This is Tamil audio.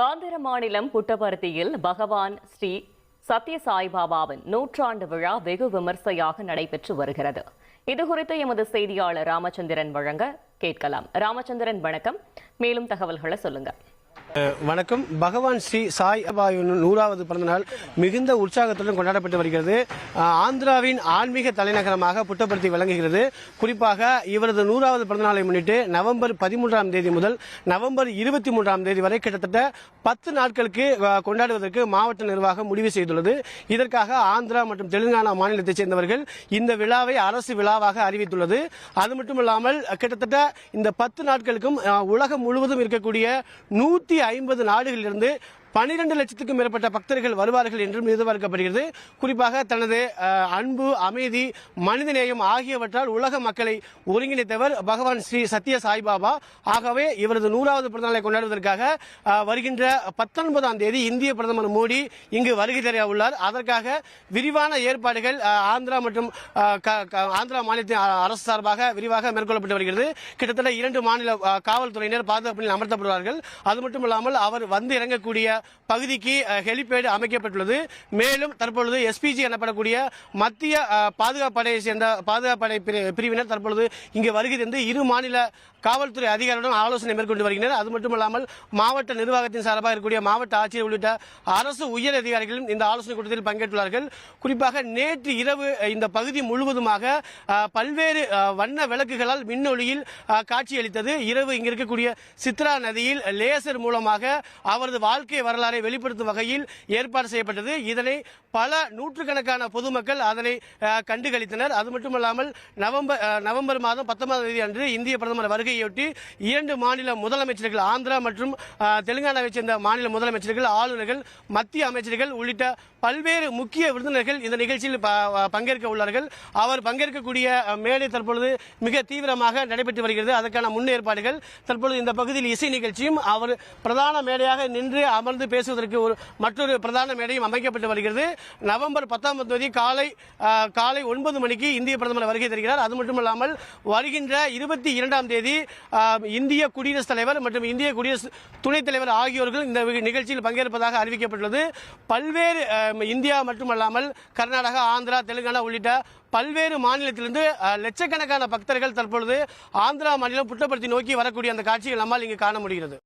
ஆந்திர மாநிலம் புட்டபர்த்தியில் பகவான் ஸ்ரீ சத்ய சாய்பாபாவின் நூற்றாண்டு விழா வெகு விமர்சையாக நடைபெற்று வருகிறது. இதுகுறித்து எமது செய்தியாளர் ராமச்சந்திரன் வழங்க கேட்கலாம். ராமச்சந்திரன் வணக்கம். மேலும் தகவல்களை சொல்லுங்க வணக்கம். பகவான் ஸ்ரீ சாய் அபாவின் நூறாவது பிறந்தநாள் மிகுந்த உற்சாகத்துடன் கொண்டாடப்பட்டு வருகிறது. ஆந்திராவின் ஆன்மீக தலைநகரமாக புட்டப்படுத்தி விளங்குகிறது. குறிப்பாக இவரது நூறாவது பிறந்தநாளை முன்னிட்டு நவம்பர் பதிமூன்றாம் தேதி முதல் நவம்பர் இருபத்தி மூன்றாம் தேதி வரை கிட்டத்தட்ட பத்து நாட்களுக்கு கொண்டாடுவதற்கு மாவட்ட நிர்வாகம் முடிவு செய்துள்ளது. இதற்காக ஆந்திரா மற்றும் தெலுங்கானா மாநிலத்தைச் சேர்ந்தவர்கள் இந்த விழாவை அரசு விழாவாக அறிவித்துள்ளது. அது மட்டுமல்லாமல் கிட்டத்தட்ட இந்த பத்து நாட்களுக்கும் உலகம் முழுவதும் இருக்கக்கூடிய நூத்தி ஐம்பது நாடுகளிலிருந்து பனிரெண்டு லட்சத்துக்கும் மேற்பட்ட பக்தர்கள் வருவார்கள் என்றும் எதிர்பார்க்கப்படுகிறது. குறிப்பாக தனது அன்பு அமைதி மனிதநேயம் ஆகியவற்றால் உலக மக்களை ஒருங்கிணைத்தவர் பகவான் ஸ்ரீ சத்ய சாய்பாபா ஆகவே இவரது நூறாவது பிறந்தநாளை கொண்டாடுவதற்காக வருகின்ற பத்தொன்பதாம் தேதி இந்திய பிரதமர் மோடி இங்கு வருகை தர உள்ளார். அதற்காக விரிவான ஏற்பாடுகள் ஆந்திரா மற்றும் க- க- ஆந்திரா மாநிலத்தின் அரசு சார்பாக விரிவாக மேற்கொள்ளப்பட்டு வருகிறது. கிட்டத்தட்ட இரண்டு மாநில காவல்துறையினர் பாதுகாப்பில் அமர்த்தப்படுவார்கள். அது மட்டும் இல்லாமல் அவர் வந்து இறங்கக்கூடிய பகுதிக்கு ஹெலிபேடு அமைக்கப்பட்டுள்ளது. மேலும் தற்பொழுது எஸ்பிஜி எனப்படக்கூடிய மத்திய பாதுகாப்பு படையை சேர்ந்த பாதுகாப்பு படை பிரிவினர் தற்பொழுது இங்கு வருகை தந்து இரு மாநில காவல்துறை அதிகாரிகளுடன் ஆலோசனை மேற்கொண்டு வருகின்றனர். அது மட்டுமல்லாமல் மாவட்ட நிர்வாகத்தின் சார்பாக இருக்கக்கூடிய மாவட்ட ஆட்சியர் உள்ளிட்ட அரசு உயர் அதிகாரிகளும் இந்த ஆலோசனை கூட்டத்தில் பங்கேற்றுள்ளார்கள். குறிப்பாக நேற்று இரவு இந்த பகுதி முழுவதுமாக பல்வேறு வண்ண விளக்குகளால் மின்னொலியில் காட்சியளித்தது. இரவு இங்கு இருக்கக்கூடிய சித்ரா நதியில் லேசர் மூலமாக அவரது வாழ்க்கை வரலாறை வெளிப்படுத்தும் வகையில் ஏற்பாடு செய்யப்பட்டது. இதனை பல நூற்றுக்கணக்கான பொதுமக்கள் அதனை கண்டுகளித்தனர். அது மட்டுமல்லாமல் நவம்பர் நவம்பர் மாதம் பத்தொன்பதாம் தேதி அன்று இந்திய பிரதமர் வருகையொட்டி இரண்டு மாநில முதலமைச்சர்கள் ஆந்திரா மற்றும் தெலுங்கானாவைச் சேர்ந்த மாநில முதலமைச்சர்கள் ஆளுநர்கள் மத்திய அமைச்சர்கள் உள்ளிட்ட பல்வேறு முக்கிய விருந்தினர்கள் இந்த நிகழ்ச்சியில் பங்கேற்க உள்ளார்கள். அவர் பங்கேற்கக்கூடிய மேடை தற்பொழுது மிக தீவிரமாக நடைபெற்று வருகிறது. அதற்கான முன்னேற்பாடுகள் தற்பொழுது இந்த பகுதியில் இசை நிகழ்ச்சியும் அவர் பிரதான மேடையாக நின்று அமர்ந்து பேசுவதற்கு ஒரு மற்றொரு பிரதான மேடையும் அமைக்கப்பட்டு வருகிறது. நவம்பர் பத்தாம் தேதி காலை காலை ஒன்பது மணிக்கு இந்திய பிரதமர் வருகை தருகிறார். அது மட்டுமல்லாமல் வருகின்ற இருபத்தி இரண்டாம் தேதி இந்திய குடியரசுத் தலைவர் மற்றும் இந்திய குடியரசு துணைத் தலைவர் ஆகியோர்கள் இந்த நிகழ்ச்சியில் பங்கேற்பதாக அறிவிக்கப்பட்டுள்ளது. பல்வேறு இந்தியா மட்டுமல்லாமல் கர்நாடகா ஆந்திரா தெலுங்கானா உள்ளிட்ட பல்வேறு மாநிலத்திலிருந்து லட்சக்கணக்கான பக்தர்கள் தற்பொழுது ஆந்திரா மாநிலம் புட்டப்படுத்தி நோக்கி வரக்கூடிய அந்த காட்சிகள் நம்மால் இங்கு காண முடிகிறது.